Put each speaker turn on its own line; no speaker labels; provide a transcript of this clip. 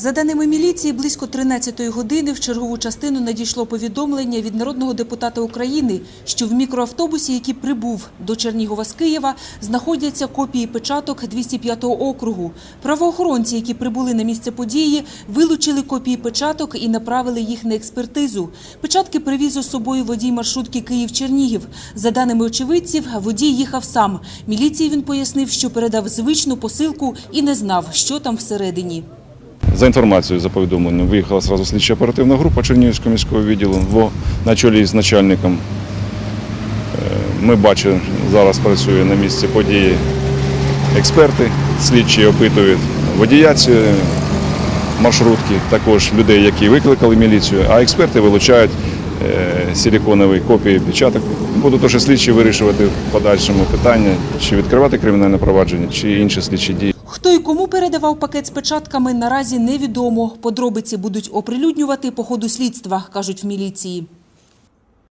За даними міліції, близько 13-ї години в чергову частину надійшло повідомлення від народного депутата України, що в мікроавтобусі, який прибув до Чернігова з Києва, знаходяться копії печаток 205-го округу. Правоохоронці, які прибули на місце події, вилучили копії печаток і направили їх на експертизу. Печатки привіз з собою водій маршрутки Київ-Чернігів. За даними очевидців, водій їхав сам. Міліції він пояснив, що передав звичну посилку і не знав, що там всередині.
За інформацією, за повідомленням, виїхала сразу слідча оперативна група Чернігівського міського відділу на чолі з начальником. Е, Ми бачимо, зараз працює на місці події експерти, слідчі опитують водія маршрутки, також людей, які викликали міліцію, а експерти вилучають е, силіконові копії печаток. Будуть теж слідчі вирішувати в подальшому питання, чи відкривати кримінальне провадження, чи інші слідчі дії.
Хто і кому передавав пакет з печатками, наразі невідомо. Подробиці будуть оприлюднювати по ходу слідства, кажуть в міліції.